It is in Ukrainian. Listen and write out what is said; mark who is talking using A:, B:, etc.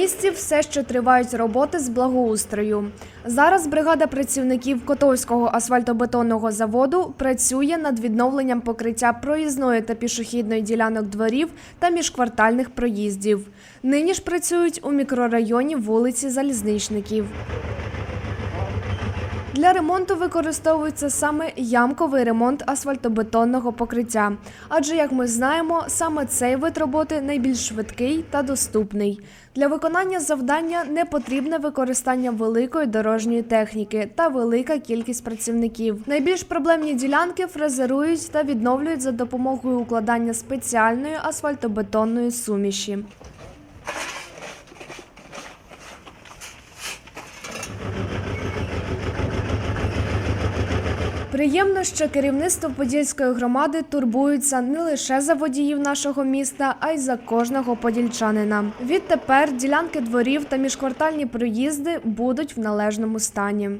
A: місті все ще тривають роботи з благоустрою. Зараз бригада працівників Котовського асфальтобетонного заводу працює над відновленням покриття проїзної та пішохідної ділянок дворів та міжквартальних проїздів. Нині ж працюють у мікрорайоні вулиці Залізничників. Для ремонту використовується саме ямковий ремонт асфальтобетонного покриття. Адже, як ми знаємо, саме цей вид роботи найбільш швидкий та доступний. Для виконання завдання не потрібне використання великої дорожньої техніки та велика кількість працівників. Найбільш проблемні ділянки фрезерують та відновлюють за допомогою укладання спеціальної асфальтобетонної суміші. Приємно, що керівництво Подільської громади турбується не лише за водіїв нашого міста, а й за кожного подільчанина. Відтепер ділянки дворів та міжквартальні проїзди будуть в належному стані.